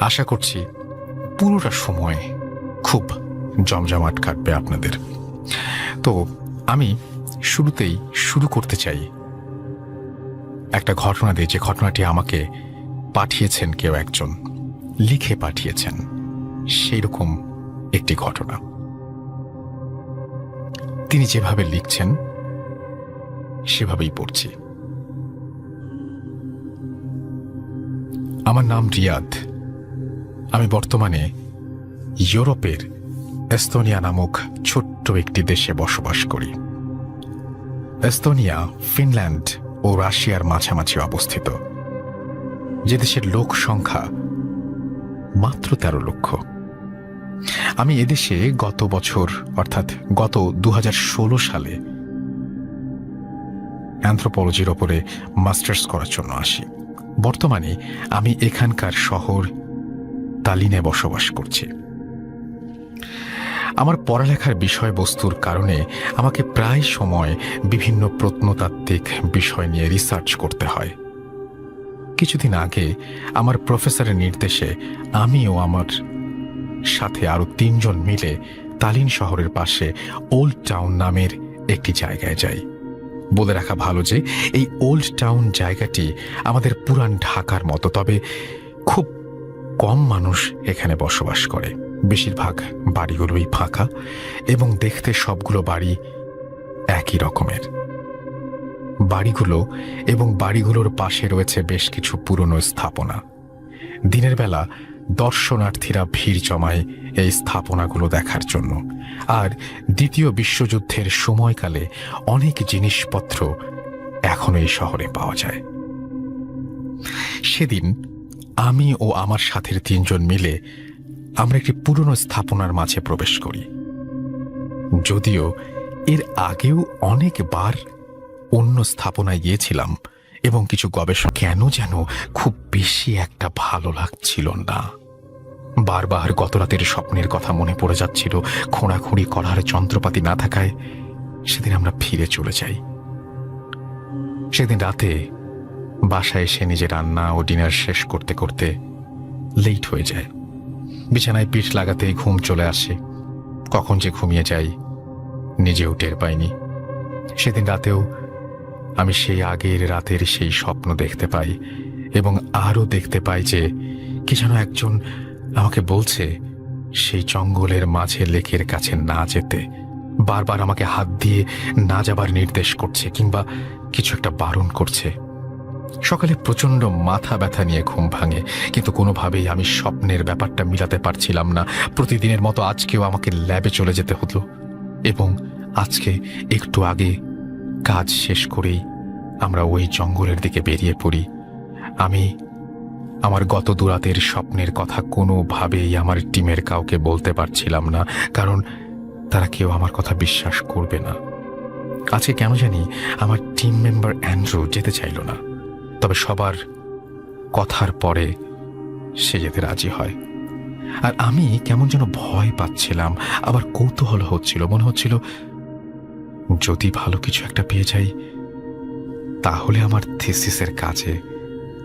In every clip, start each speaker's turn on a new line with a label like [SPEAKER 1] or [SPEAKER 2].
[SPEAKER 1] আশা করছি পুরোটা সময় খুব জমজমাট কাটবে আপনাদের। তো আমি শুরুতেই শুরু করতে চাই। একটা ঘটনা দিয়ে যে ঘটনাটি আমাকে পাঠিয়েছেন কেউ একজন, লিখে পাঠিয়েছেন সেই রকম একটি ঘটনা। তিনি যেভাবে লিখছেন, সেভাবেই পড়ছি। আমার নাম রিয়াদ। আমি বর্তমানে ইউরোপের এস্তোনিয়া নামক ছোট্ট একটি দেশে বসবাস করি। এস্তোনিয়া, ফিনল্যান্ড ও রাশিয়ার মাঝামাঝি অবস্থিত। যে দেশের লোক সংখ্যা মাত্র তেরো লক্ষ। আমি এদেশে গত বছর, অর্থাৎ গত দু হাজার ষোলো সালে অ্যান্থ্রোপোলজির ওপরে মাস্টার্স করার জন্য আসি। বর্তমানে আমি এখানকার শহর তালিনে বসবাস করছি। আমার পড়ালেখার বিষয়বস্তুর কারণে আমাকে প্রায় সময় বিভিন্ন প্রত্নতাত্ত্বিক বিষয় নিয়ে রিসার্চ করতে হয়। কিছুদিন আগে আমার প্রফেসরের নির্দেশে আমি ও আমার সাথে আরও তিনজন মিলে তালিন শহরের পাশে ওল্ড টাউন নামের একটি জায়গায় যাই। বলে রাখা ভালো যে এই ওল্ড টাউন জায়গাটি আমাদের পুরান ঢাকার মতো, তবে খুব কম মানুষ এখানে বসবাস করে। বেশিরভাগ বাড়িগুলোই ফাঁকা এবং দেখতে সবগুলো বাড়ি একই রকমের। বাড়িগুলো এবং বাড়িগুলোর পাশে রয়েছে বেশ কিছু পুরনো স্থাপনা। দিনের বেলা দর্শনার্থীরা ভিড় জমায় এই স্থাপনাগুলো দেখার জন্য। আর দ্বিতীয় বিশ্বযুদ্ধের সময়কালে অনেক জিনিসপত্র এখনও এই শহরে পাওয়া যায়। সেদিন আমি ও আমার সাথের তিনজন মিলে আমরা একটি পুরনো স্থাপনার মাঝে প্রবেশ করি। যদিও এর আগেও অনেকবার অন্য স্থাপনায় গিয়েছিলাম এবং কিছু গবেষক কেন যেন খুব বেশি একটা ভালো লাগছিল না। বারবার গত রাতের স্বপ্নের কথা মনে পড়ে যাচ্ছিল, খোঁড়াখুঁড়ি করার যন্ত্রপাতি না থাকায় সেদিন আমরা ফিরে চলে যাই। সেদিন রাতে বাসায় এসে নিজে রান্না ও ডিনার শেষ করতে করতে লেট হয়ে যায়। বিছানায় পিঠ লাগাতেই ঘুম চলে আসে। কখন যে ঘুমিয়ে যাই, নিজেও টের পাইনি। সেদিন রাতেও আমি সেই আগের রাতের সেই স্বপ্ন দেখতে পাই এবং আরও দেখতে পাই যে কি যেন একজন আমাকে বলছে, সেই জঙ্গলের মাঝে লেকের কাছে না যেতে। বারবার আমাকে হাত দিয়ে না যাবার নির্দেশ করছে কিংবা কিছু একটা বারণ করছে। সকালে প্রচণ্ড মাথা ব্যথা নিয়ে ঘুম ভাঙে, কিন্তু কোনোভাবেই আমি স্বপ্নের ব্যাপারটা মিলাতে পারছিলাম না। প্রতিদিনের মতো আজকেও আমাকে ল্যাবে চলে যেতে হতো এবং আজকে একটু আগে কাজ শেষ করেই আমরা ওই জঙ্গলের দিকে বেরিয়ে পড়ি। আমি আমার গত দুরাতের স্বপ্নের কথা কোনোভাবেই আমার টিমের কাউকে বলতে পারছিলাম না, কারণ তারা কেউ আমার কথা বিশ্বাস করবে না। আজকে কেন জানি আমার টিম মেম্বার অ্যান্ড্রু যেতে চাইল না। তবে সবার কথার পরে সে যেতে রাজি হয়। আর আমি কেমন যেন ভয় পাচ্ছিলাম, আবার কৌতূহল হচ্ছিল, মনে হচ্ছিল যদি ভালো কিছু একটা পেয়ে যাই, তাহলে আমার থিসিসের কাজে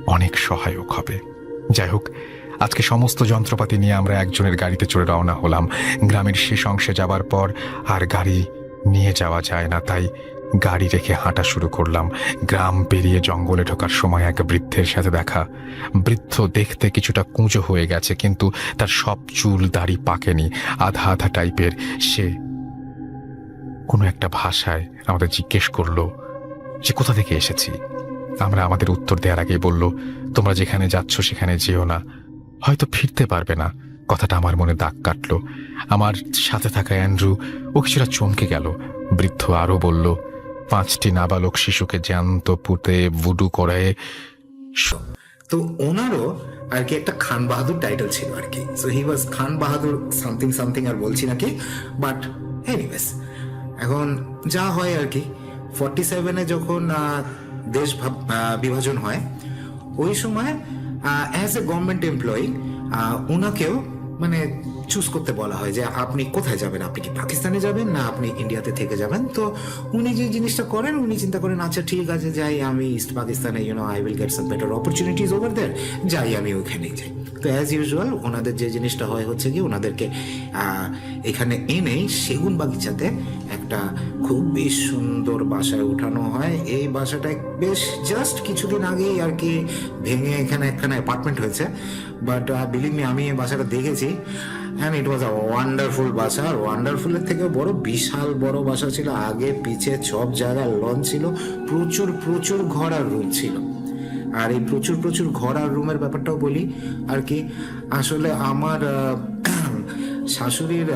[SPEAKER 1] অনেক সহায়ক হবে। যাই হোক, আজকে সমস্ত যন্ত্রপাতি নিয়ে আমরা একজনের গাড়িতে চড়ে রওনা হলাম। গ্রামের শেষ অংশে যাবার পর আর গাড়ি নিয়ে যাওয়া যায় না, তাই গাড়ি রেখে হাঁটা শুরু করলাম। গ্রাম পেরিয়ে জঙ্গলে ঢোকার সময় এক বৃদ্ধের সাথে দেখা। বৃদ্ধ দেখতে কিছুটা কুঁজো হয়ে গেছে, কিন্তু তার সব চুল দাড়ি পাকেনি, আধা আধা টাইপের। সে কোনো একটা ভাষায় আমাদের জিজ্ঞেস করল, যে কোথা থেকে এসেছি? আমরা আমাদের উত্তর দেওয়ার আগেই বলল, তোমরা যেখানে যাচ্ছ সেখানে যেও না। হয়তো ফিরতে পারবে না। কথাটা আমার মনে দাগ কাটলো। আমার সাথে থাকা অ্যান্ড্রু ও কিছুটা চমকে গেল। বৃদ্ধ আরও বলল পাঁচটি নাবালক শিশুকে জ্যান্ত পুঁতে ভুডু করে
[SPEAKER 2] তো ওনারও আর কি একটা খান বাহাদুর টাইটেল ছিল আর কি। So he was Khan Bahadur something something আর বলছি নাকি? বাট এনিওয়েজ এখন যা হয় আর কি ফর্টি সেভেনে যখন দেশ বিভাজন হয়, ওই সময় অ্যাজ এ গভর্নমেন্ট এমপ্লয়ি ওনাকেও মানে চুজ করতে বলা হয় যে আপনি কোথায় যাবেন? আপনি কি পাকিস্তানে যাবেন না আপনি ইন্ডিয়াতে থেকে যাবেন? তো উনি যে জিনিসটা করেন, উনি চিন্তা করেন আচ্ছা ঠিক আছে, যাই, আমি ইস্ট পাকিস্তানে you know I will get some better opportunities over there যাই, আমি ওইখানেই যাই। তো অ্যাজ ইউজুয়াল ওনাদের যে জিনিসটা হয় হচ্ছে কি ওনাদেরকে এখানে এনে সেগুন বাগিচাতে একটা খুব বেশ সুন্দর বাসায় উঠানো হয়। এই বাসাটা বেশ জাস্ট কিছুদিন আগেই আর কি ভেঙে এখানে একখানে অ্যাপার্টমেন্ট হয়েছে। বাট বিলিভ মি আমি এই বাসাটা দেখেছি। And it was a wonderful বাসা। আর ওয়ান্ডারফুলের থেকেও বড়, বিশাল বড় বাসা ছিল। আগে পিছে সব জায়গায় লন ছিল। প্রচুর প্রচুর ঘর আর রুম ছিল। আর এই প্রচুর প্রচুর ঘর আর রুমের ব্যাপারটাও বলি আর কি। আসলে আমার শাশুড়ির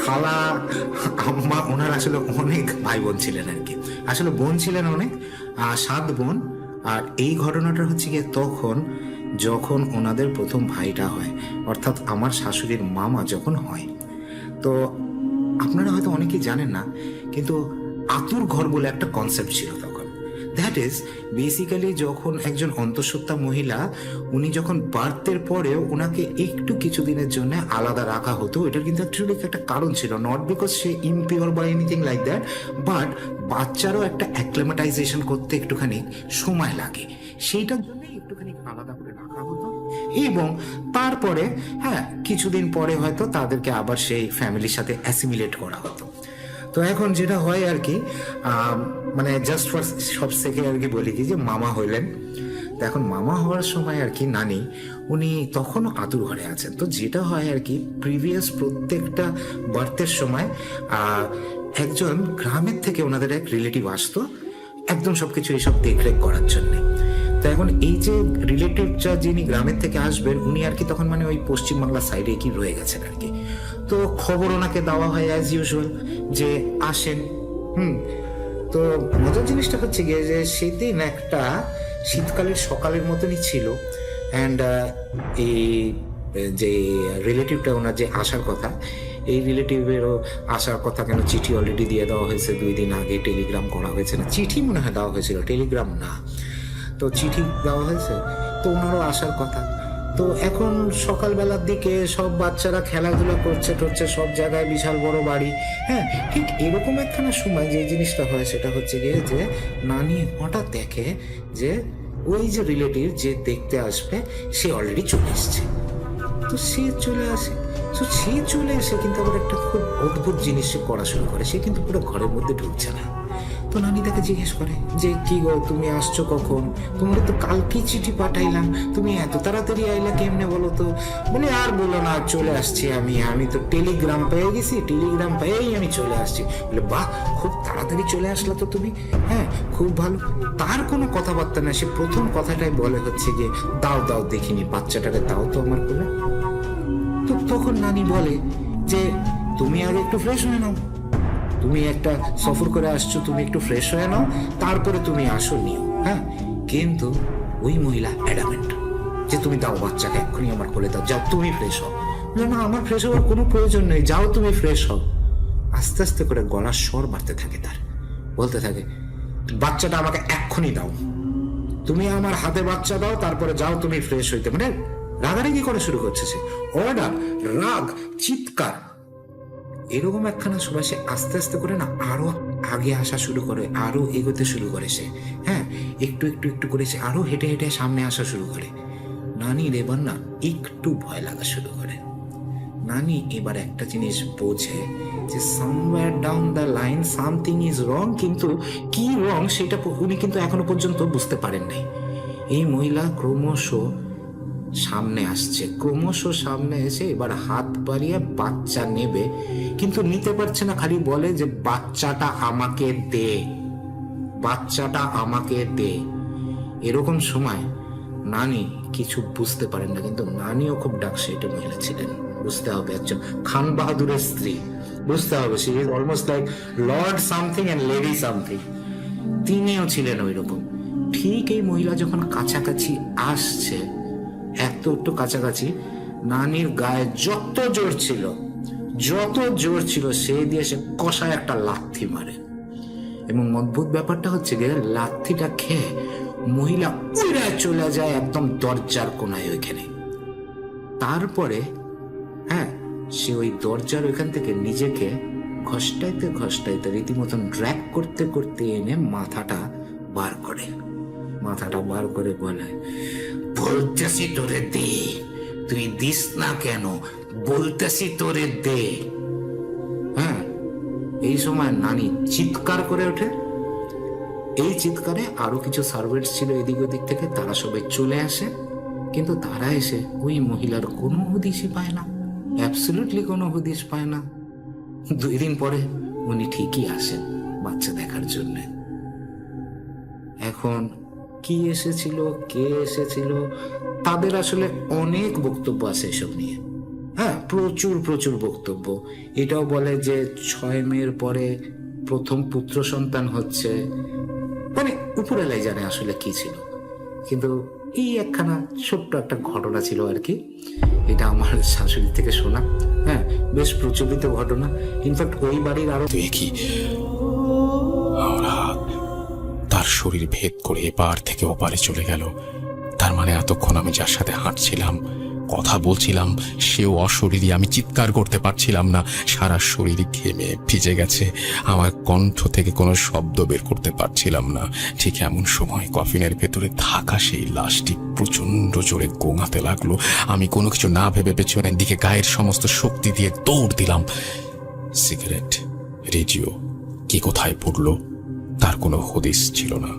[SPEAKER 2] খালা আম্মা ওনার আসলে অনেক ভাই বোন ছিলেন আর কি। আসলে বোন ছিলেন অনেক সাত বোন। আর এই ঘটনাটা হচ্ছে গিয়ে তখন যখন ওনাদের প্রথম ভাইটা হয়, অর্থাৎ আমার শাশুড়ির মামা যখন হয়। তো আপনারা হয়তো অনেকেই জানেন না, কিন্তু আতুর ঘর বলে একটা কনসেপ্ট ছিল দ্যাট ইজ বেসিক্যালি যখন একজন অন্তঃসত্ত্বা মহিলা, উনি যখন বার্থের পরেও ওনাকে একটু কিছুদিনের জন্য আলাদা রাখা হতো, এটার কিন্তু অ্যাকচুয়ালি একটা কারণ ছিল। নট বিকজ সে ইমপিওর বা এনিথিং লাইক দ্যাট বাট বাচ্চারও একটা অ্যাক্লেমাটাইজেশন করতে একটুখানি সময় লাগে। সেইটার জন্য একটুখানি আলাদা করে রাখা হতো। এবং তারপরে হ্যাঁ কিছুদিন পরে হয়তো তাদেরকে আবার সেই ফ্যামিলির সাথে অ্যাসিমিলেট করা হতো। তো এখন যেটা হয় আর কি মানে জাস্ট ফর সব থেকে আর কি বলি কি যে মামা হইলেন। তো এখন মামা হওয়ার সময় আর কি নানি, উনি তখনও আতুর ঘরে আছেন। তো যেটা হয় আর কি প্রিভিয়াস প্রত্যেকটা বার্থের সময় একজন গ্রামের থেকে ওনাদের এক রিলেটিভ আসতো, একদম সব কিছু এইসব দেখরেখ করার জন্যে। তো এখন এই যে রিলেটিভটা যিনি গ্রামের থেকে আসবেন, উনি আর কি তখন মানে ওই পশ্চিমবাংলা সাইডে কি রয়ে গেছেন আর কি। তো খবর ওনাকে দেওয়া হয় অ্যাজ ইউজুয়াল যে আসেন। হুম, তো মজার জিনিসটা হচ্ছে গিয়ে যে সেদিন একটা শীতকালের সকালের মতনই ছিল। অ্যান্ড এই, যে রিলেটিভটা ওনার যে আসার কথা, এই রিলেটিভেরও আসার কথা কেন চিঠি অলরেডি দিয়ে দেওয়া হয়েছে দুই দিন আগে টেলিগ্রাম করা হয়েছে না? চিঠি মনে হয় দেওয়া হয়েছিল টেলিগ্রাম না। তো চিঠি দেওয়া হয়েছে, তো ওনারও আসার কথা। তো এখন সকালবেলার দিকে সব বাচ্চারা খেলাধুলা করছে টরছে সব জায়গায় বিশাল বড় বাড়ি। হ্যাঁ ঠিক এরকম একখানা সময় যে জিনিসটা হয় সেটা হচ্ছে গিয়ে যে নানি হঠাৎ দেখে যে ওই যে রিলেটিভ যে দেখতে আসবে, সে অলরেডি চলে এসছে। তো সে চলে আসে। তো সে চলে এসে কিন্তু আবার একটা খুব অদ্ভুত জিনিস সে করা শুরু করে। সে কিন্তু পুরো ঘরের মধ্যে ঢুকছে না। তো নানি তাকে জিজ্ঞেস করে, যে কি গো, তুমি আসছো কখন? তোমার তো কালকে চিঠি পাঠাইলাম। তুমি এত তাড়াতাড়ি আইলা কেমনে বলো তো? বলে আর বলো না, চলে আসছি আমি। আমি তো টেলিগ্রাম পেয়ে গেছি, টেলিগ্রাম পেয়েই আমি চলে আসছি। বলে, বাহ, খুব তাড়াতাড়ি চলে আসলা তো তুমি। হ্যাঁ খুব ভালো। তার কোনো কথাবার্তা না, সে প্রথম কথাটাই বলে হচ্ছে যে দাও দাও দেখিনি বাচ্চাটাকে দাও তো আমার কোলে। তো তখন নানি বলে যে, তুমি আর একটু ফ্রেশ হয়ে নাও। তুমি একটা সফর করে আসছো, তুমি একটু ফ্রেশ হয়ে নাও, তারপরে তুমি আসো নিও হ্যাঁ? কিন্তু ওই মহিলা অ্যাডামেন্ট যে তুমি দাও বাচ্চাকে, এক্ষুনি আমার কোলে দাও, যাও, তুমি ফ্রেশ হও। না, আমার ফ্রেশ হওয়ার কোনো প্রয়োজন নেই, যাও তুমি ফ্রেশ হও। আস্তে আস্তে করে গলার স্বর বাড়তে থাকে তার। বলতে থাকে, বাচ্চাটা আমাকে এক্ষুনি দাও। তুমি আমার হাতে বাচ্চা দাও, তারপরে যাও তুমি ফ্রেশ হইতে। মানে রাগারাগি করে শুরু করছে সে। অর্ডার, রাগ, চিৎকার এরকম একখানা সময় সে আস্তে আস্তে করে না আরও আগে আসা শুরু করে, আরও এগোতে শুরু করে সে। হ্যাঁ একটু একটু একটু করে সে আরও হেঁটে হেঁটে সামনে আসা শুরু করে। নানি এবার না একটু ভয় লাগা শুরু করে। নানি এবার একটা জিনিস বোঝে যে somewhere down the line something is wrong কিন্তু কি রং সেটা উনি কিন্তু এখনও পর্যন্ত বুঝতে পারেন নাই। এই মহিলা ক্রমশ সামনে আসছে। ক্রমশ সামনে এসে এবার হাত বাড়িয়ে বাচ্চা নেবে। কিন্তু নিতে পারছে না, খালি বলে যে, বাচ্চাটা আমাকে দে। বাচ্চাটা আমাকে দে। এরকম সময় নানি কিছু বুঝতে পারেন না, কিন্তু নানিও খুব ডাকছে এটা মহিলা ছিলেন। বুঝতে হবে একজন খান বাহাদুরের স্ত্রী। বুঝতে হবে, সে is almost like lord something and lady something তিনিও ছিলেন ওই রকম ঠিক এই মহিলা যখন কাছাকাছি আসছে এত একটু কাছাকাছি, নানির গায়ে যত জোর ছিল, যত জোর ছিল, সেই দিয়ে সে কষায় একটা লাথি মারে। এবং অদ্ভুত ব্যাপারটা হচ্ছে গিয়ে লাথিটা খেয়ে মহিলা উড়ে চলে যায় একদম দরজার কোনায় ওইখানে। তারপরে হ্যাঁ সে ওই দরজার ওইখান থেকে নিজেকে ঘষ্টাইতে ঘষ্টাইতে রীতিমতন ড্র্যাক করতে করতে এনে মাথাটা বার করে। মাথাটা বার করে বলে, বলতেছি তোরে দে। তুই দিস না কেন? বলতেছি তোরে দে। হ্যাঁ এই সময় নানি চিৎকার করে ওঠে। এই চিৎকারে আরও কিছু সার্ভেন্টস ছিল এদিক ওদিক থেকে, তারা সবাই চলে আসে। কিন্তু তারা এসে ওই মহিলার কোনো হদিশই পায় না অ্যাবসলিউটলি কোনো হদিশ পায় না। দুই দিন পরে উনি ঠিকই আসেন বাচ্চা দেখার জন্যে। এখন কি এসেছিল, কে এসেছিল, তাদের আসলে অনেক বক্তব্য আছে এসব নিয়ে। হ্যাঁ প্রচুর প্রচুর বক্তব্য। এটাও বলে যে ছয় মেয়ের পরে প্রথম পুত্র সন্তান হচ্ছে। মানে উপরেলাই জানে আসলে কি ছিল। কিন্তু এই একখানা ছোট্ট একটা ঘটনা ছিল আর কি। এটা আমার শাশুড়ি থেকে শোনা। হ্যাঁ বেশ প্রচলিত ঘটনা। ইনফ্যাক্ট ওই বাড়ির
[SPEAKER 1] আরও তার শরীর ভেদ করে এপার থেকে ওপারে চলে গেল। তার মানে এতক্ষণ আমি যার সাথে হাঁটছিলাম, কথা বলছিলাম, সেও অশরীরী, আমি চিৎকার করতে পারছিলাম না। সারা শরীর ঘেমে ভিজে গেছে। আমার কণ্ঠ থেকে কোনো শব্দ বের করতে পারছিলাম না। ঠিক এমন সময় কফিনের ভেতরে থাকা সেই লাশটি প্রচণ্ড জোরে গোঙাতে লাগল। আমি কোনো কিছু না ভেবে পেছনের দিকে গায়ের সমস্ত শক্তি দিয়ে দৌড় দিলাম। সিগারেট, রেডিও, কি কোথায় পড়ল? তার কোনো হদিস ছিল না।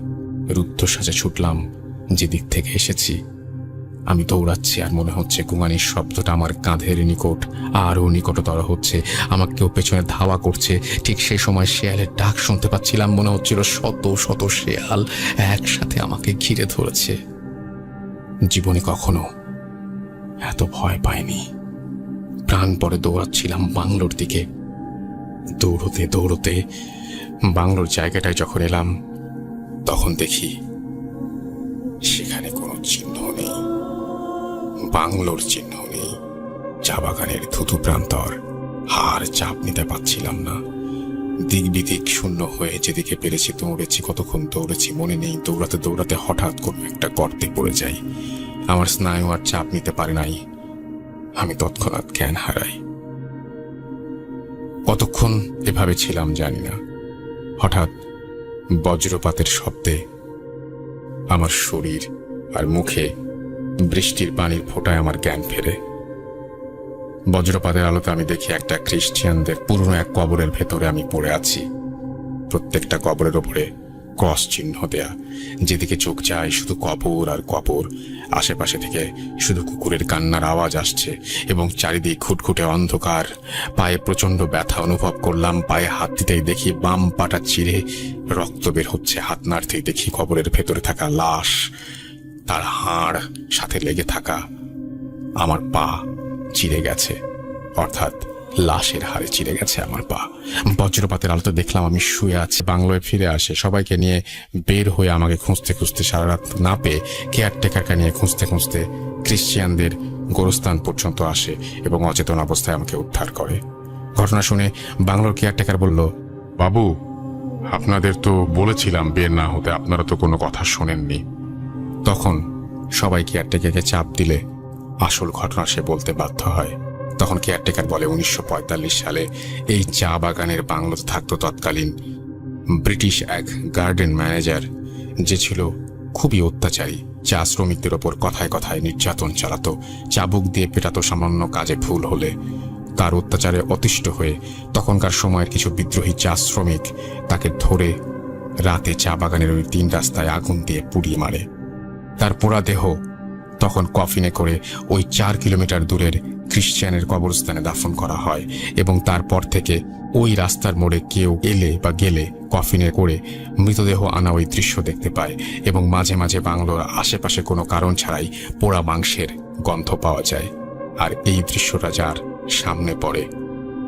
[SPEAKER 1] রুদ্ধশ্বাসে ছুটলাম, যেদিক থেকে এসেছি। আমি দৌড়াচ্ছি আর মনে হচ্ছে কুমানির শব্দটা আমার কাঁধের নিকট আরও নিকটতর হচ্ছে। আমাকেও পেছনে ধাওয়া করছে, ঠিক সেই সময় শেয়ালের ডাক শুনতে পাচ্ছিলাম, মনে হচ্ছিল শত শত শেয়াল একসাথে আমাকে ঘিরে ধরেছে। জীবনে কখনো এত ভয় পাইনি। প্রাণ পরে দৌড়াচ্ছিলাম বাংলোর দিকে। দৌড়তে দৌড়তে বাংলোর জায়গাটায় যখন এলাম, তখন দেখি সেখানে কোনো চিহ্ন নেই। বাংলোর চিহ্ন নেই। চা বাগানের থুতু প্রান্তর। হার চাপ নিতে পারছিলাম না। দিক বিদিক শূন্য হয়ে যেদিকে পেরেছি দৌড়েছি, কতক্ষণ দৌড়েছি মনে নেই। দৌড়াতে দৌড়াতে হঠাৎ কোনো একটা গর্তে পড়ে যাই। আমার স্নায়ু আর চাপ নিতে পারে নাই। আমি তৎক্ষণাৎ জ্ঞান হারাই। কতক্ষণ এভাবে ছিলাম জানি না। হঠাৎ বজ্রপাতের শব্দে আমার শরীর আর মুখে বৃষ্টির পানির ফোটায় আমার জ্ঞান ফেরে। বজ্রপাতের আলোতে আমি দেখি একটা খ্রিস্টিয়ানদের পুরনো এক কবরের ভেতরে আমি পড়ে আছি। প্রত্যেকটা কবরের ওপরে ক্রস চিহ্ন দেয়া। যেদিকে চোখ যায় শুধু কবর আর কবর আশেপাশে থেকে শুধু কুকুরের কান্নার আওয়াজ আসছে এবং চারিদিক খুটখুটে অন্ধকার। পায়ে প্রচণ্ড ব্যথা অনুভব করলাম, পায়ে হাত দিতেই দেখি বাম পাটা চিরে রক্ত বের হচ্ছে হাত নাড়তেই দেখি কবরের ভেতরে থাকা লাশ, তার হাড় সাথে লেগে থাকা। আমার পা চিরে গেছে, অর্থাৎ লাশের হাড়ে চিড়ে গেছে আমার পা। বজ্রপাতের আলোতে দেখলাম আমি শুয়ে আছি, বাংলোয় ফিরে আসে। সবাইকে নিয়ে বের হয়ে আমাকে খুঁজতে খুঁজতে সারা রাত না পেয়ে কেয়ারটেকারকে নিয়ে খুঁজতে খুঁজতে ক্রিশ্চিয়ানদের গোরস্থান পর্যন্ত আসে এবং অচেতন অবস্থায় আমাকে উদ্ধার করে। ঘটনা শুনে বাংলোর কেয়ারটেকার বলল,
[SPEAKER 3] বাবু, আপনাদের তো বলেছিলাম বের না হতে, আপনারা তো কোনো কথা শোনেননি।
[SPEAKER 1] তখন সবাই কেয়ারটেকারকে চাপ দিলে আসল ঘটনা সে বলতে বাধ্য হয়। তখন কেয়ারটেকার বলে, উনিশশো পঁয়তাল্লিশ সালে এই চা বাগানের বাংলোতে থাকতো তৎকালীন। ব্রিটিশ এক গার্ডেন ম্যানেজার যে ছিল খুবই অত্যাচারী, চা শ্রমিকদের ওপর কথায় কথায় নির্যাতন চালাতো, চাবুক দিয়ে পেটাতো সামান্য কাজে ভুল হলে। তার অত্যাচারে অতিষ্ঠ হয়ে তখনকার সময়ের কিছু বিদ্রোহী চা শ্রমিক তাকে ধরে রাতে চা বাগানের ওই তিন রাস্তায় আগুন দিয়ে পুড়িয়ে মারে। তার পোড়া দেহ তখন কফিনে করে ওই চার কিলোমিটার দূরের খ্রিস্টিয়ানের কবরস্থানে দাফন করা হয় এবং তারপর থেকে ওই রাস্তার মোড়ে কেউ এলে বা গেলে কফিনে করে মৃতদেহ আনা ওই দৃশ্য দেখতে পায় এবং মাঝে মাঝে বাংলোর আশেপাশে কোনো কারণ ছাড়াই পোড়া মাংসের গন্ধ পাওয়া যায়। আর এই দৃশ্যটা যার সামনে পড়ে,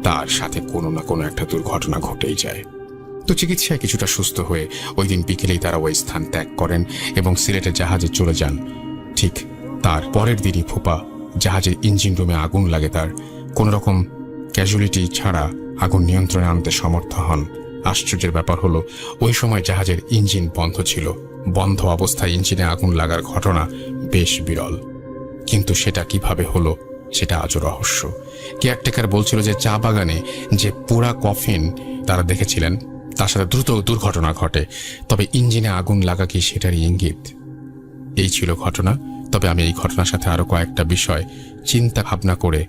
[SPEAKER 1] তার সাথে কোনো না কোনো একটা দুর্ঘটনা ঘটেই যায়। তো চিকিৎসায় কিছুটা সুস্থ হয়ে ওই দিন বিকেলেই তারা ওই স্থান ত্যাগ করেন এবং সিলেটের জাহাজে চলে যান। ঠিক তার পরের দিনই ফুপা জাহাজের ইঞ্জিন রুমে আগুন লাগে তার। কোনো রকম ক্যাজুয়ালিটি ছাড়া আগুন নিয়ন্ত্রণে আনতে সমর্থ হন। আশ্চর্যের ব্যাপার হলো, ওই সময় জাহাজের ইঞ্জিন বন্ধ ছিল। বন্ধ অবস্থায় ইঞ্জিনে আগুন লাগার ঘটনা বেশ বিরল। কিন্তু সেটা কীভাবে হলো, সেটা আজও রহস্য। কেয়ারটেকার বলছিল যে চা বাগানে যে পোড়া কফিন তারা দেখেছিলেন, তার সাথে দ্রুত দুর্ঘটনা ঘটে। তবে ইঞ্জিনে আগুন লাগা কি সেটারই ইঙ্গিত? এই ছিল ঘটনা।
[SPEAKER 3] তবে আমি এই ঘটনার সাথে আরও কয়েকটা বিষয় চিন্তা ভাবনা করে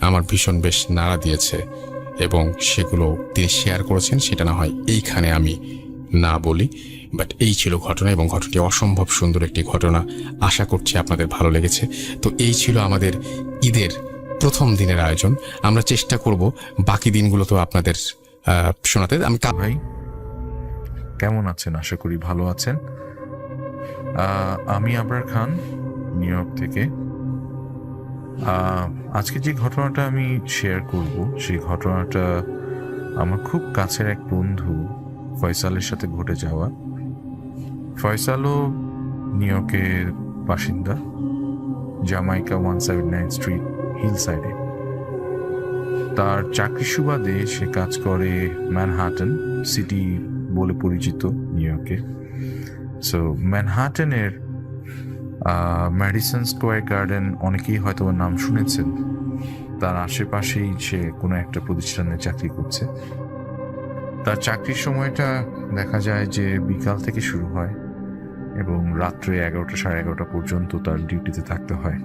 [SPEAKER 3] আমার ভীষণ বেশ নাড়া দিয়েছে এবং সেগুলো তিনি শেয়ার করেছেন, সেটা না হয় এইখানে আমি না বলি। বাট এই ছিল ঘটনা এবং ঘটনাটি অসম্ভব সুন্দর একটি ঘটনা। আশা করছি আপনাদের ভালো লেগেছে। তো এই ছিল আমাদের ঈদের প্রথম দিনের আয়োজন। আমরা চেষ্টা করব বাকি দিনগুলো তো আপনাদের শোনাতে। আমি
[SPEAKER 4] ভাই, কেমন আছেন? আশা করি ভালো আছেন। আমি আবরার খান নিউ ইয়র্ক থেকে। আজকে যে ঘটনাটা আমি শেয়ার করব, সেই ঘটনাটা আমার খুব কাছের এক বন্ধু ফয়সালের সাথে ঘটে যাওয়া। ফয়সালও নিউ ইয়র্কের বাসিন্দা, Jamaica one seven nine street hill সাইডে তার চাকরি সুবাদে সে কাজ করে ম্যানহাটন সিটি বলে পরিচিত নিউ ইয়র্কে। সো ম্যানহাটনের ম্যাডিসন স্কোয়ার গার্ডেন অনেকেই হয়তো নাম শুনেছেন। তার আশেপাশেই সে কোনো একটা প্রতিষ্ঠানে চাকরি করছে। তার চাকরির সময়টা দেখা যায় যে বিকাল থেকে শুরু হয় এবং রাত্রে এগারোটা সাড়ে এগারোটা পর্যন্ত তার ডিউটিতে থাকতে হয়।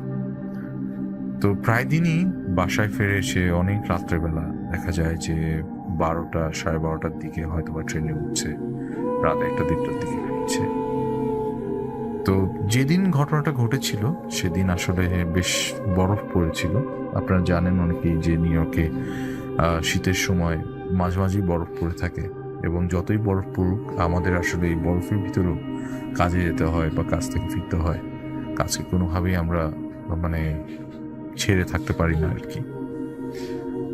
[SPEAKER 4] তো প্রায় দিনই বাসায় ফিরে সে অনেক রাত্রেবেলা দেখা যায় যে বারোটা সাড়ে বারোটার দিকে হয়তো বা ট্রেনে উঠছে, রাত একটা দেড়টার দিকে ফিরছে। তো যেদিন ঘটনাটা ঘটেছিল, সেদিন আসলে বেশ বরফ পড়েছিল। আপনারা জানেন অনেকেই যে নিউ ইয়র্কে শীতের সময় মাঝে মাঝেই বরফ পড়ে থাকে এবং যতই বরফ পড়ুক, আমাদের আসলে এই বরফের ভিতরেও কাজে যেতে হয় বা কাজ থেকে ফিরতে হয়। কাজকে কোনোভাবেই আমরা মানে ছেড়ে থাকতে পারি না আর কি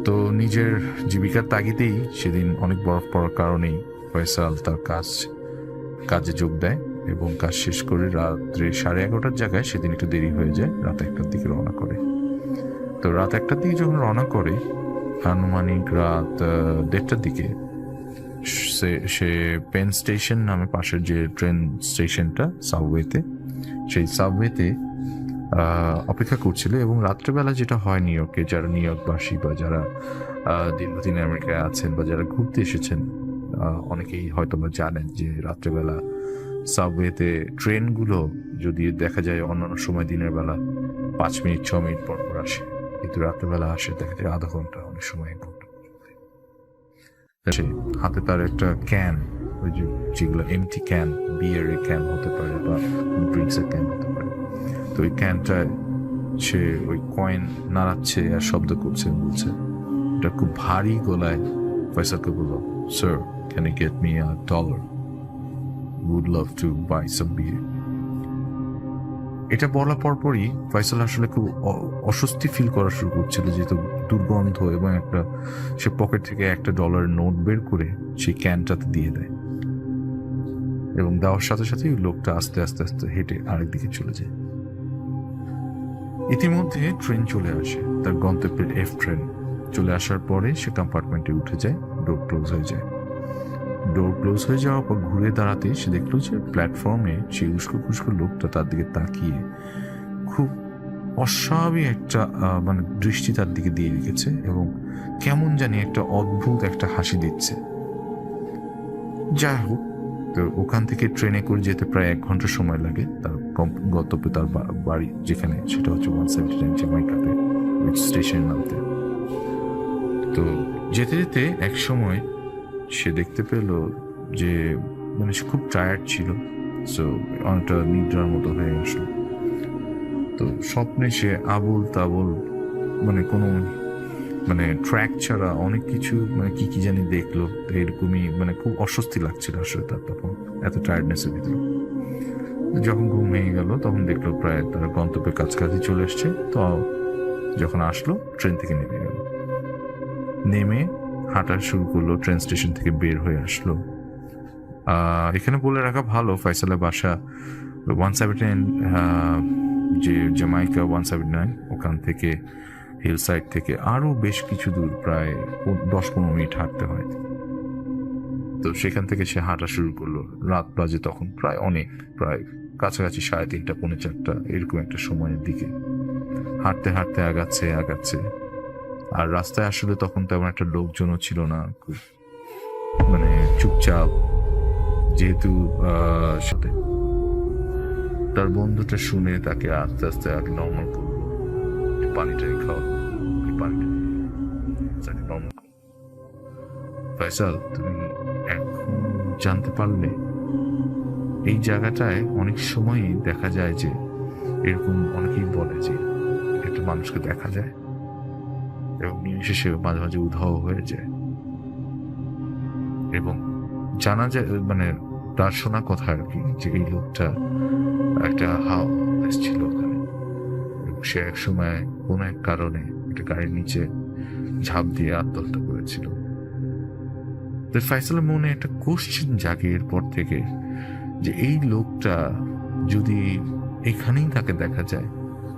[SPEAKER 4] তো নিজের জীবিকার তাগিদেই সেদিন অনেক বরফ পড়ার কারণেই ফয়সাল তার কাজ, কাজে যোগ দেয়। এবং কাজ শেষ করে রাত্রে সাড়ে এগারোটার জায়গায় সেদিন একটু দেরি হয়ে যায়, রাত একটার দিকে রওনা করে। তো রাত একটার দিকে যখন রওনা করে, আনুমানিক রাত দেড়টার দিকে, সে সে পেন স্টেশন নামে পাশের যে ট্রেন স্টেশনটা সাবওয়েতে সেই সাবওয়েতে অপেক্ষা করছিল এবং রাত্রেবেলা যেটা হয় নিউ ইয়র্কে যারা নিউ ইয়র্কবাসী বা যারা দীর্ঘদিন আমেরিকায় আছেন বা যারা ঘুরতে এসেছেন অনেকেই হয়তো বা জানেন যে রাত্রেবেলা সাবওয়েতে ট্রেনগুলো যদি দেখা যায় অন্যান্য সময় দিনের বেলা, পাঁচ মিনিট, ছ মিনিট পর পর আসে। কিন্তু রাত্রেবেলা আসে, দেখা যায় আধা ঘণ্টা অনেক সময় এক ঘণ্টা হাতে তার একটা ক্যান ওই যে যেগুলো এমটি ক্যান বিয়ারের ক্যান হতে পারে বা ড্রিঙ্কসের ক্যান হতে পারে। তো ওই ক্যানটায় সে ওই কয়েন নাড়াচ্ছে আর শব্দ করছে, বলছে, এটা খুব ভারী গলায় ফয়সালকে বলল sir can you get me a dollar would love to buy some beer এটা বলার পরপরই ফয়সাল আসলে খুব অস্বস্তি ফিল করা শুরু করছিল যেহেতু দুর্গন্ধ এবং একটা, সে পকেট থেকে একটা ডলার নোট বের করে সেই ক্যানটাতে দিয়ে দেয়। এবং দেওয়ার সাথে সাথেই লোকটা আস্তে আস্তে আস্তে হেঁটে আরেকদিকে চলে যায়। ইতিমধ্যে ট্রেন চলে আসে, তার গন্তব্যের এফ ট্রেন চলে আসার পরে সে কম্পার্টমেন্টে উঠে যায় ডোর ক্লোজ হয়ে যায়। ডোর ক্লোজ হয়ে যাওয়ার পর ঘুরে দাঁড়াতে সে দেখল যে প্ল্যাটফর্মে সেই উস্কো খুস্কো লোকটা তার দিকে তাকিয়ে খুব অস্বাভাবিক একটা মানে দৃষ্টি তার দিকে দিয়ে রেখেছে এবং কেমন জানি একটা অদ্ভুত একটা হাসি দিচ্ছে। যাই হোক, তো ওখান থেকে ট্রেনে করে যেতে প্রায় এক ঘণ্টা সময় লাগে। তার গন্তব্যে তার বাড়ি যেখানে সেটা হচ্ছে ওয়ান সেভেন্টি নাইন জামাইকাতে স্টেশন নামতে। তো যেতে যেতে এক সময় সে দেখতে পেল যে মানে সে খুব টায়ার্ড ছিল সো অনেকটা নিদ্রার মতো হয়ে আসলো। তো স্বপ্নে সে আবল তাবল মানে কোনো মানে ট্র্যাক ছাড়া অনেক কিছু মানে কি কি জানি দেখল, এরকমই মানে খুব অস্বস্তি লাগছিল আসলে তার তখন, এত টায়ার্ডনেসের ভিতরে। যখন ঘুম ভেঙে গেল, তখন দেখল প্রায় তার গন্তব্যের কাছাকাছি চলে এসছে, তো যখন আসলো ট্রেন থেকে নেমে গেল। নেমে হাঁটা শুরু করল ট্রেন স্টেশন থেকে বের হয়ে আসলো। এখানে বলে রাখা ভালো, ফয়সালের বাসা ওয়ান সেভেন্টি নাইন যে জামাইকা ওয়ান সেভেন্টি নাইন ওখান থেকে হিল সাইড থেকে আরও বেশ কিছু দূর, প্রায় দশ পনেরো মিনিট হাঁটতে হয়। তো সেখান থেকে সে হাঁটা শুরু করল। রাত বাজে তখন প্রায় অনেক, প্রায় কাছাকাছি সাড়ে তিনটা, পৌনে চারটা, এরকম একটা সময়ের দিকে। হাঁটতে হাঁটতে আগাচ্ছে আগাচ্ছে। আর রাস্তায় আসলে তখন তেমন একটা লোকজনও ছিল না। খুব মানে চুপচাপ, যেহেতু সাথে তার বন্ধুটা শুনে তাকে আস্তে আস্তে আর নর্মাল করল। একটু পানিটাই খাওয়া তাকে নর্মাল ফয়সাল, তুমি এখন জানতে পারলে, এই জায়গাটায় অনেক সময়ই দেখা যায় যে এরকম অনেকেই বলে যে একটা মানুষকে দেখা যায়। এবং নিমিশে সে মাঝে মাঝে উধাও হয়ে যায়। এবং জানা যায় মানে তার শোনা কথা আর কি, যে এই লোকটা একটা হাও এসেছিল ওখানে। সে এক সময় কোনো এক কারণে একটা গাড়ির নিচে ঝাঁপ দিয়ে আত্মহত্যা করেছিল। তো ফয়সালের মনে একটা কোশ্চেন জাগে এরপর থেকে, যে এই লোকটা যদি এখানেই তাকে দেখা যায়,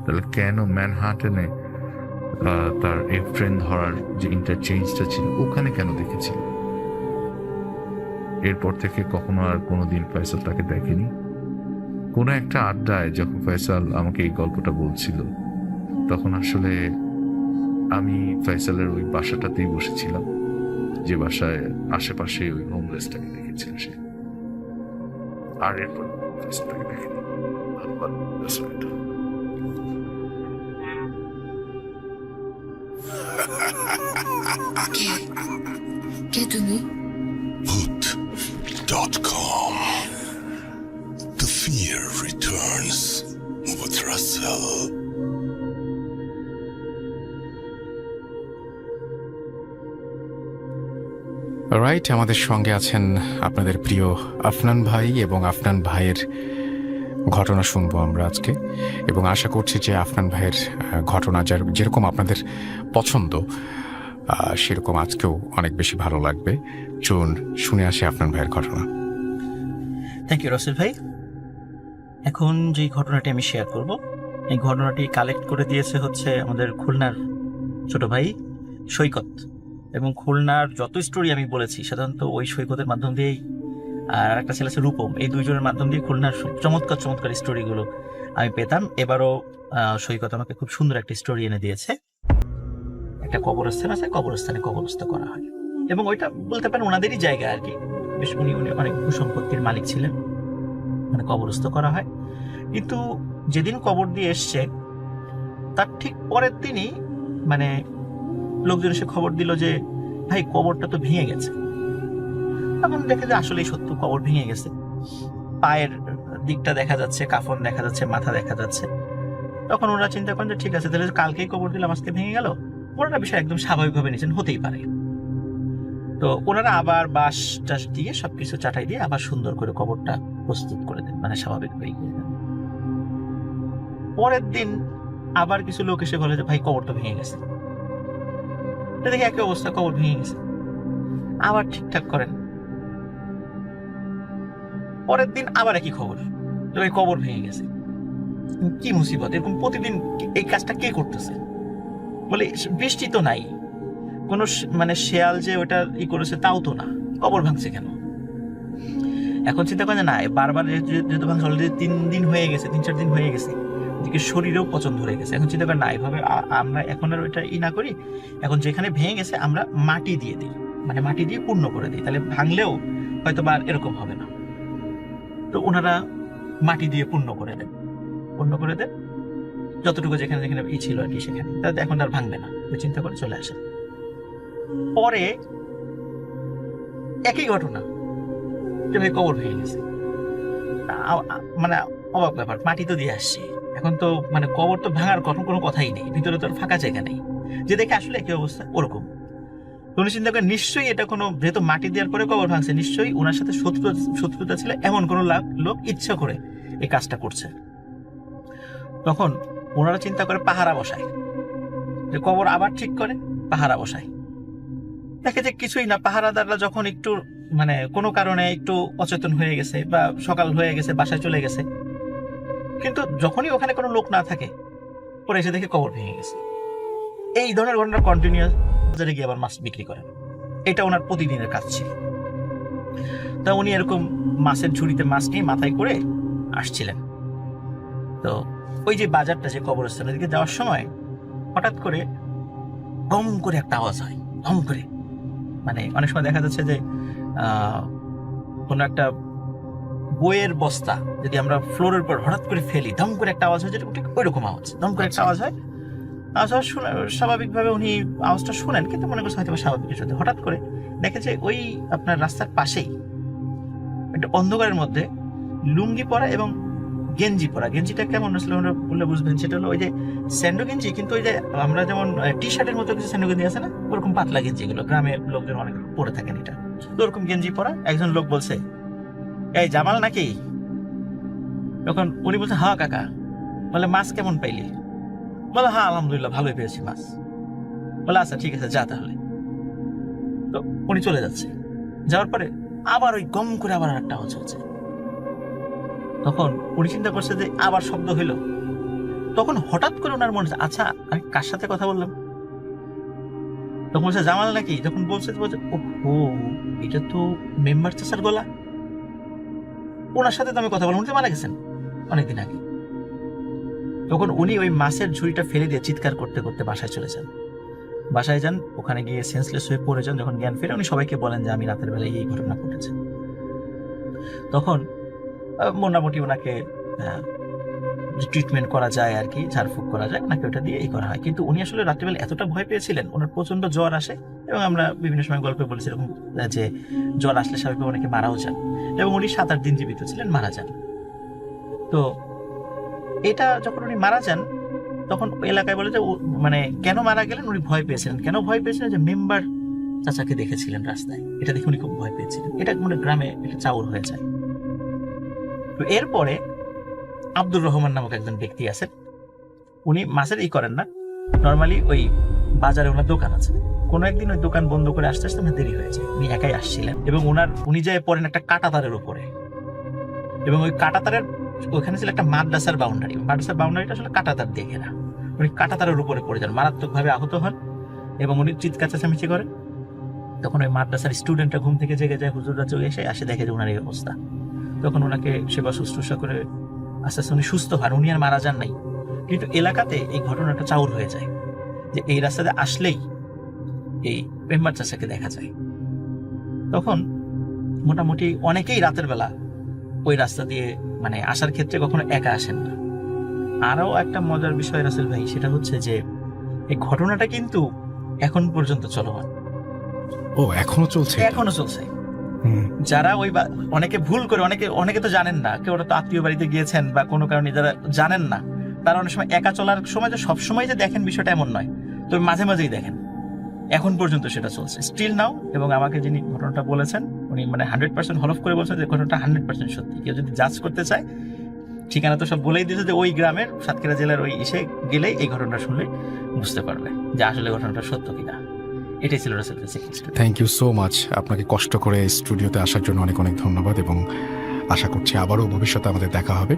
[SPEAKER 4] তাহলে কেন ম্যানহাটনে তার ট্রেন ধরার যে ইন্টারচেঞ্জটা ছিল, ওখানে কেন দেখেছিল? এরপর থেকে কখনো আর কোনোদিন ফয়সাল তাকে দেখেনি। কোনো একটা আড্ডায় যখন ফয়সাল আমাকে এই গল্পটা বলছিল, তখন আসলে আমি ফয়সালের ওই বাসাটাতেই বসেছিলাম, যে বাসায় আশেপাশে ওই হোমলেসটাকে দেখেছিল সে। আর এরপর ফয়সালটাকে দেখেনি। ধন্যবাদ রসুলটা।
[SPEAKER 5] কে তুমি
[SPEAKER 6] Hoot.com. The fear returns with Russell.
[SPEAKER 1] Right আমাদের সঙ্গে আছেন আপনাদের প্রিয় আফনান ভাই এবং আফনান ভাইয়ের ঘটনা শুনব আমরা আজকে এবং আশা করছি যে আফনান ভাইয়ের ঘটনা যার যেরকম আপনাদের পছন্দ সেরকম আজকেও অনেক বেশি ভালো লাগবে। চলুন শুনে আসি আপনার ভাইয়ের ঘটনা।
[SPEAKER 7] থ্যাংক ইউ রসেল ভাই। এখন যে ঘটনাটি আমি শেয়ার করব, এই ঘটনাটি কালেক্ট করে দিয়েছে হচ্ছে আমাদের খুলনার ছোট ভাই সৈকত। এবং খুলনার যত স্টোরি আমি বলেছি, সাধারণত ওই সৈকতের মাধ্যম দিয়েই, আর একটা ছেলে আছে রূপম, এই দুইজনের মাধ্যম দিয়ে খুলনার চমৎকার চমৎকার স্টোরিগুলো আমি পেতাম। এবারও সৈকত আমাকে খুব সুন্দর একটা স্টোরি এনে দিয়েছে। একটা কবরস্থান আছে, কবরস্থানে কবরস্থ করা হয়। এবং ওইটা বলতে পারেন ওনাদেরই জায়গা আর কি। বেশ উনি উনি অনেক সম্পত্তির মালিক ছিলেন। মানে কবরস্থ করা হয়। কিন্তু যেদিন কবর দিয়ে এসছে, তার ঠিক পরের দিনই মানে লোকজন এসে খবর দিল যে, ভাই, কবরটা তো ভেঙে গেছে। তখন দেখে যে আসলেই সত্য, কবর ভেঙে গেছে। পায়ের দিকটা দেখা যাচ্ছে, কাফন দেখা যাচ্ছে, মাথা দেখা যাচ্ছে। তখন ওরা চিন্তা করেন যে, ঠিক আছে, তাহলে কালকেই কবর দিলাম, আজকে ভেঙে গেল? ওনারা বিষয় একদম স্বাভাবিকভাবে নিয়েছেন, হতেই পারে। তো ওনারা আবার বাঁশ টাস দিয়ে সবকিছু চাটাই দিয়ে আবার সুন্দর করে কবরটা প্রস্তুত করে দেন মানে স্বাভাবিক হয়ে দেন। পরের দিন আবার কিছু লোক এসে বলে যে, ভাই, কবরটা ভেঙে গেছে। দেখি একই অবস্থা, কবর ভেঙে গেছে। আবার ঠিকঠাক করেন। পরের দিন আবার একই খবর, যে, ভাই, কবর ভেঙে গেছে। কি মুসিবত? এরকম প্রতিদিন এই কাজটা কে করতেছে? বলে, বৃষ্টি তো নাই। কোনো মানে শেয়াল যে ওটা ই করেছে তাও তো না। কবর ভাঙছে কেন? এখন চিন্তা করেন না বারবার যেহেতু ভাঙছে অলরেডি তিন দিন হয়ে গেছে, তিন চার দিন হয়ে গেছে। এদিকে শরীরেও পচন ধরে গেছে। এখন চিন্তা করেন, না, এভাবে আমরা এখন আর ওইটা ই না করি। এখন যেখানে ভেঙে গেছে, আমরা মাটি দিয়ে দিই। মানে মাটি দিয়ে পূর্ণ করে দিই। তাহলে ভাঙলেও হয়তো বা এরকম হবে না। তো ওনারা মাটি দিয়ে পূর্ণ করে দেন। পূর্ণ করে দেন। যতটুকু যেখানে যেখানে ই ছিল আর কি সেখানে। তাতে এখন আর ভাঙবে না। ওই চিন্তা করে চলে আসে। পরে একই ঘটনা। যে কবর ভেঙে গেছে। মানে অবাক ব্যাপার, মাটি তো দিয়ে আসছি। এখন তো মানে কবর তো ভাঙার কোনো কোনো কথাই নেই। ভিতরে তো ফাঁকা জায়গা নেই। যে দেখে আসলে একই অবস্থা ওরকম। উনি চিন্তা করেন নিশ্চয়ই এটা কোনো যেহেতু মাটি দেওয়ার পরে কবর ভাঙছে, নিশ্চয়ই ওনার সাথে শত্রু, শত্রুতা ছিল, এমন কোনো লোক ইচ্ছা করে এই কাজটা করছে। তখন ওনারা চিন্তা করে পাহারা বসায়। কবর আবার ঠিক করে, পাহারা বসায়। দেখে যে কিছুই না, পাহারাদাররা যখন একটু মানে কোনো কারণে একটু অচেতন হয়ে গেছে বা সকাল হয়ে গেছে, বাসায় চলে গেছে, কিন্তু যখনই ওখানে কোনো লোক না থাকে পরে এসে দেখে কবর ভেঙে গেছে। এই ধরনের ঘটনা কন্টিনিউয়াস বাজারে গিয়ে আবার মাছ বিক্রি করেন। এটা ওনার প্রতিদিনের কাজ ছিল। তা উনি এরকম মাছের ঝুড়িতে মাছ নিয়ে মাথায় করে আসছিলেন। তো ওই যে বাজারটা যে কবরস্থানের দিকে যাওয়ার সময় হঠাৎ করে গম করে একটা আওয়াজ হয় গম করে। মানে অনেক সময় দেখা যাচ্ছে যে কোনো একটা বইয়ের বস্তা যদি আমরা ফ্লোরের উপর হঠাৎ করে ফেলি দম করে একটা আওয়াজ হয় যেটা ঠিক ওই রকম আওয়াজ। দম করে একটা আওয়াজ হয়। আওয়াজ হওয়ার শুনে স্বাভাবিকভাবে উনি আওয়াজটা শুনেন কিন্তু মনে করছে হয়তো স্বাভাবিক কিছু হঠাৎ করে দেখে যে ওই আপনার রাস্তার পাশেই একটা অন্ধকারের মধ্যে লুঙ্গি পরা এবং গেঞ্জি পরা। গেঞ্জিটা কেমন আসলে আমরা বললে বুঝবেন? সেটা হলো ওই যে স্যান্ডো গেঞ্জি, কিন্তু ওই যে আমরা যেমন টি শার্টের মতো কিছু স্যান্ডো গেঞ্জি আছে না? ওরকম পাতলা গেঞ্জি এগুলো। গ্রামের লোকজন অনেক পরে থাকেন এটা। ওরকম গেঞ্জি পরা একজন লোক বলছে, এই জামাল নাকি? তখন উনি বলছে হ্যাঁ কাকা। বলে, মাছ কেমন পাইলি? বলে হ্যাঁ আলহামদুলিল্লাহ, ভালোই পেয়েছি মাছ। বলে আচ্ছা ঠিক আছে, যা তাহলে। তো উনি চলে যাচ্ছে। যাওয়ার পরে আবার ওই গম করে আবার একটা আওয়াজ হচ্ছে। তখন উনি চিন্তা করছে যে আবার শব্দ হইল। তখন হঠাৎ করে ওনার মনে আচ্ছা আমি কার সাথে কথা বললাম? তখন বলছে জামাল নাকি, যখন বলছে বলছে ও এটা তো মেম্বার চাষার গলা। ওনার সাথে তো আমি কথা বললাম, উনি মারা গেছেন অনেকদিন আগে। তখন উনি ওই মাছের ঝুড়িটা ফেলে দিয়ে চিৎকার করতে করতে বাসায় চলে যান। বাসায় যান, ওখানে গিয়ে সেন্সলেস হয়ে পড়ে যান। যখন জ্ঞান ফিরে, উনি সবাইকে বলেন যে, আমি রাতের বেলায় এই ঘটনা ঘটেছে। তখন মোটামুটি ওনাকে ট্রিটমেন্ট করা যায় আর কি, ঝাড়ফুঁক করা যায়, ওনাকে ওটা দিয়ে এই করা হয়। কিন্তু উনি আসলে রাত্রিবেলা এতটা ভয় পেয়েছিলেন, ওনার প্রচণ্ড জ্বর আসে এবং আমরা বিভিন্ন সময় গল্পে বলেছি এরকম যে জ্বর আসলে স্বাভাবিক অনেকে মারাও যান এবং উনি সাত আট দিন জীবিত ছিলেন, মারা যান। তো এটা যখন উনি মারা যান, তখন এলাকায় বলে যে মানে কেন মারা গেলেন? উনি ভয় পেয়েছিলেন। কেন ভয় পেয়েছিলেন? যে মেম্বার চাচাকে দেখেছিলেন রাস্তায়। এটা দেখে উনি খুব ভয় পেয়েছিলেন। এটা মানে গ্রামে এটা চাউর হয়ে যায়। তো এরপরে আব্দুর রহমান নামক একজন ব্যক্তি আছেন। উনি মাছের ই করেন না। নর্মালি ওই বাজারে ওনার দোকান আছে। কোনো একদিন ওই দোকান বন্ধ করে আসতে আসতে ওনার দেরি হয়েছে উনি একাই আসছিলেন এবং ওনার, উনি যায় পড়েন একটা কাটা তারের উপরে। এবং ওই কাটা তারের ওখানে ছিল একটা মাদ্রাসার বাউন্ডারি মাদ্রাসার বাউন্ডারিটা আসলে কাটা তার দেখে না উনি কাটা তারের উপরে পড়ে যান। মারাত্মকভাবে আহত হন এবং উনি চিৎকার চেঁচামেচি করেন। তখন ওই মাদ্রাসার স্টুডেন্টরা ঘুম থেকে জেগে যায়, হুজুররা চলে এসে আসে, দেখে যে ওনার এই অবস্থা। তখন ওনাকে সেবা শুশ্রূষা করে আস্তে আস্তে উনি সুস্থ হন উনি আর মারা যান নাই কিন্তু এলাকাতে এই ঘটনাটা চাউর হয়ে যায় যে এই রাস্তাতে আসলেই এই মেম্বার চাচাকে দেখা যায় তখন মোটামুটি অনেকেই রাতের বেলা ওই রাস্তা দিয়ে মানে আসার ক্ষেত্রে কখনো একা আসেন না আরও একটা মজার বিষয় রাসেল ভাই সেটা হচ্ছে যে এই ঘটনাটা কিন্তু এখন পর্যন্ত চলমান
[SPEAKER 1] ও এখনও চলছে?
[SPEAKER 7] এখনও চলছে। যারা ওই অনেকে ভুল করে, অনেকে অনেকে তো জানেন না কেউ তো আত্মীয় বাড়িতে গিয়েছেন বা কোনো কারণে যারা জানেন না, তারা অনেক সময় একা চলার সময় যে সবসময় যে দেখেন বিষয়টা এমন নয়। তবে মাঝে মাঝেই দেখেন। এখন পর্যন্ত সেটা চলছে। স্টিল নাও এবং আমাকে যিনি ঘটনাটা বলেছেন, উনি মানে হান্ড্রেড পার্সেন্ট হলফ করে বলছেন যে ঘটনাটা হান্ড্রেড পার্সেন্ট সত্যি। কেউ যদি জাজ করতে চায়, ঠিকানা তো সব বলেই দিয়েছে যে ওই গ্রামের সাতক্ষীরা জেলার ওই এসে গেলেই এই ঘটনাটা শুনলে বুঝতে পারবে যে আসলে ঘটনাটা সত্য কিনা। এটাই ছিল Russell
[SPEAKER 1] thank you so much আপনাকে কষ্ট করে স্টুডিওতে আসার জন্য অনেক অনেক ধন্যবাদ এবং আশা করছি আবারও ভবিষ্যতে আমাদের দেখা হবে।